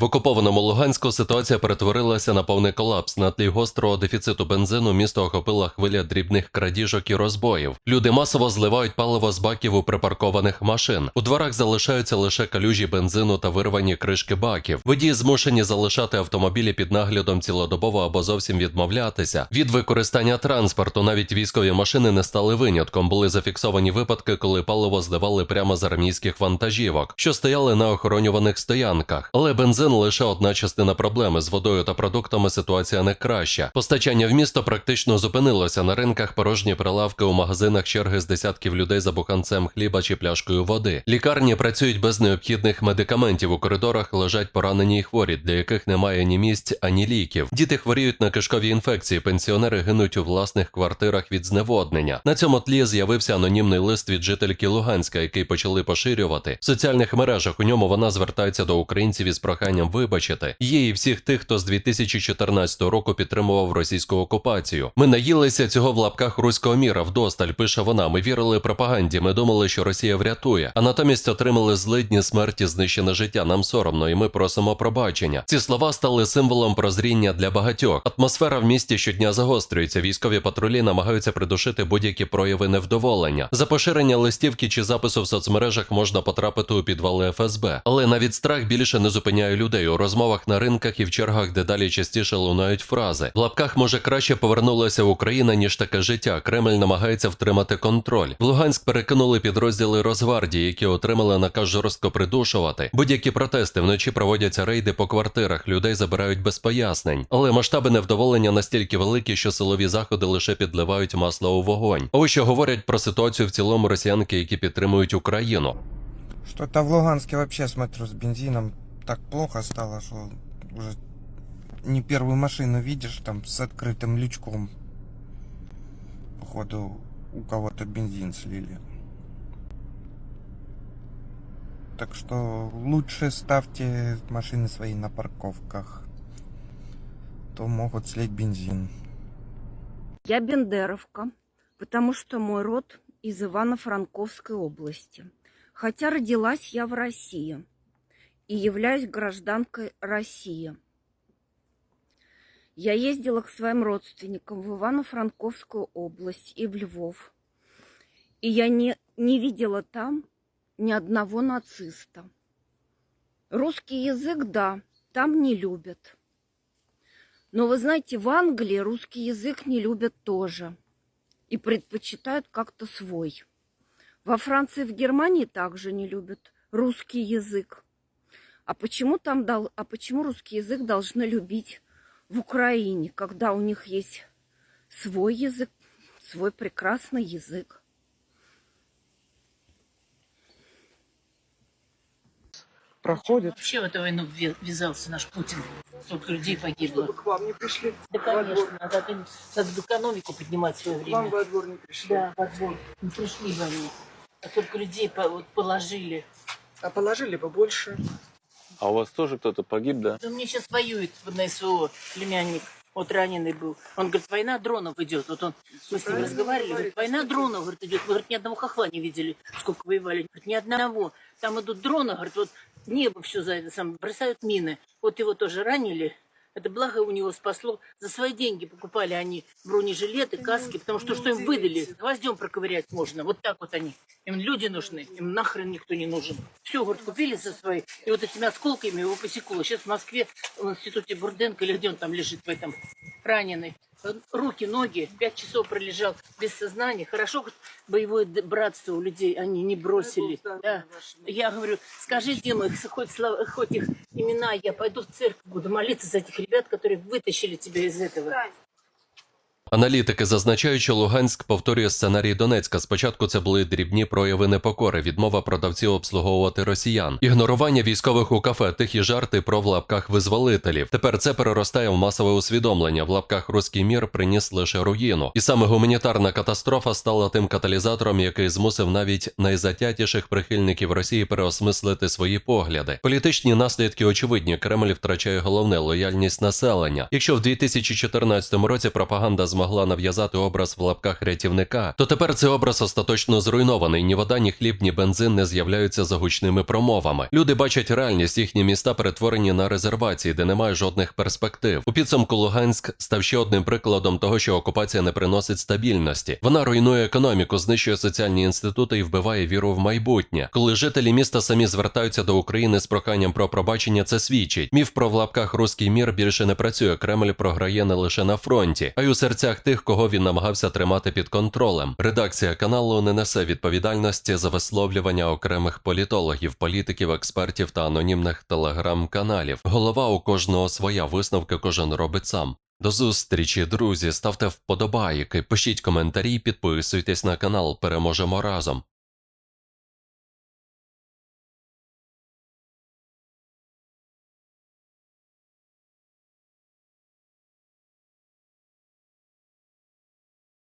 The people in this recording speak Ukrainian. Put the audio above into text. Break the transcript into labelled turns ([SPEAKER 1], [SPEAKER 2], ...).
[SPEAKER 1] В окупованому Луганську ситуація перетворилася на повний колапс. На тлі гострого дефіциту бензину місто охопила хвиля дрібних крадіжок і розбоїв. Люди масово зливають паливо з баків у припаркованих машин. У дворах залишаються лише калюжі бензину та вирвані кришки баків. Водії змушені залишати автомобілі під наглядом цілодобово або зовсім відмовлятися. Від використання транспорту навіть військові машини не стали винятком. Були зафіксовані випадки, коли паливо зливали прямо з армійських вантажівок, що стояли на охоронюваних стоянках. Але бензин лише одна частина проблеми. З водою та продуктами ситуація не краща. Постачання в місто практично зупинилося. На ринках порожні прилавки у магазинах черги з десятків людей за буханцем хліба чи пляшкою води. Лікарні працюють без необхідних медикаментів. У коридорах лежать поранені й хворі, для яких немає ні місць, ані ліків. Діти хворіють на кишкові інфекції. Пенсіонери гинуть у власних квартирах від зневоднення. На цьому тлі з'явився анонімний лист від жительки Луганська, який почали поширювати в соціальних мережах. У ньому вона звертається до українців із проханням вибачити її всіх тих, хто з 2014 року підтримував російську окупацію. Ми наїлися цього в лапках руського міра вдосталь. Пише вона. Ми вірили пропаганді. Ми думали, що Росія врятує, а натомість отримали злидні смерті, знищене життя. Нам соромно, і ми просимо пробачення. Ці слова стали символом прозріння для багатьох. Атмосфера в місті щодня загострюється. Військові патрулі намагаються придушити будь-які прояви невдоволення. За поширення листівки чи запису в соцмережах можна потрапити у підвали ФСБ. Але навіть страх більше не зупиняє людей. У розмовах на ринках і в чергах дедалі частіше лунають фрази. В лапках може краще повернулася Україна, ніж таке життя. Кремль намагається втримати контроль. В Луганськ перекинули підрозділи Росгвардії, які отримали наказ жорстко придушувати. Будь-які протести вночі проводяться рейди по квартирах. Людей забирають без пояснень. Але масштаби невдоволення настільки великі, що силові заходи лише підливають масло у вогонь. Ось що говорять про ситуацію в цілому росіянки, які підтримують Україну.
[SPEAKER 2] Что-то в Луганске вообще, смотрю, с бензином так плохо стало, что уже не первую машину видишь там с открытым лючком. Походу, у кого-то бензин слили. Так что лучше ставьте машины свои на парковках. То могут слить бензин.
[SPEAKER 3] Я бендеровка, потому что мой род из Ивано-Франковской области. Хотя родилась я в России и являюсь гражданкой России. Я ездила к своим родственникам в Ивано-Франковскую область и в Львов. И я не, не видела там ни одного нациста. Русский язык, да, там не любят. Но вы знаете, в Англии русский язык не любят тоже. И предпочитают как-то свой. Во Франции и в Германии также не любят русский язык. А почему там дол- а почему русский язык должны любить в Украине, когда у них есть свой язык, свой прекрасный язык?
[SPEAKER 2] Проходит.
[SPEAKER 4] Вообще в эту войну ввязался наш Путин. Столько людей погибло.
[SPEAKER 5] к вам не пришли?
[SPEAKER 4] Да, конечно, надо, надо экономику поднимать в свое
[SPEAKER 5] К вам
[SPEAKER 4] время.
[SPEAKER 5] во двор не пришли?
[SPEAKER 4] Да, подбор. Не пришли бы они. А только людей положили.
[SPEAKER 5] А положили бы больше.
[SPEAKER 6] А у вас тоже кто-то погиб, да?
[SPEAKER 4] Да мне сейчас воюет на СВО племянник. Вот раненый был. Он говорит, война дронов идет. Вот он, мы с ним
[SPEAKER 5] Правильно
[SPEAKER 4] разговаривали,
[SPEAKER 5] говорит.
[SPEAKER 4] говорит, война дронов говорит, идет. Мы, говорит, ни одного хохла не видели, сколько воевали. Говорит, ни одного. Там идут дроны, говорит, вот небо все за это сам бросают мины. Вот его тоже ранили. Это благо у него спасло. За свои деньги покупали они бронежилеты, каски, потому что что им выдали? Гвоздем проковырять можно. Вот так вот они. Им люди нужны, им нахрен никто не нужен. Все, говорит, купили за свои. И вот этими осколками его посекло. Сейчас в Москве, в институте Бурденко, или где он там лежит в этом, раненый. Руки, ноги, пять часов пролежал без сознания. Хорошо, боевое братство у людей они не бросили. Да. Я говорю, скажите им их, хоть, слова- хоть их имена, я пойду в церковь, буду молиться за этих ребят, которые вытащили тебя из этого.
[SPEAKER 1] Аналітики зазначають, що Луганськ повторює сценарій Донецька. Спочатку це були дрібні прояви непокори, відмова продавців обслуговувати росіян, ігнорування військових у кафе, тихі жарти про в лапках визволителів. Тепер це переростає в масове усвідомлення. В лапках руський мір приніс лише руїну. І саме гуманітарна катастрофа стала тим каталізатором, який змусив навіть найзатятіших прихильників Росії переосмислити свої погляди. Політичні наслідки очевидні. Кремль втрачає головне лояльність населення. Якщо в 2014 році пропаганда змогла змогла нав'язати образ в лапках рятівника, то тепер цей образ остаточно зруйнований. Ні вода, ні хліб, ні бензин не з'являються за гучними промовами. Люди бачать реальність, їхні міста перетворені на резервації, де немає жодних перспектив. У підсумку Луганськ став ще одним прикладом того, що окупація не приносить стабільності. Вона руйнує економіку, знищує соціальні інститути і вбиває віру в майбутнє. Коли жителі міста самі звертаються до України з проханням про пробачення, це свідчить. Міф про в лапках руський мір більше не працює. Кремль програє не лише на фронті, а й у серцях тих, кого він намагався тримати під контролем. Редакція каналу не несе відповідальності за висловлювання окремих політологів, політиків, експертів та анонімних телеграм-каналів. Голова у кожного своя висновки кожен робить сам. До зустрічі, друзі. Ставте вподобайки, пишіть коментарі, підписуйтесь на канал. Переможемо разом.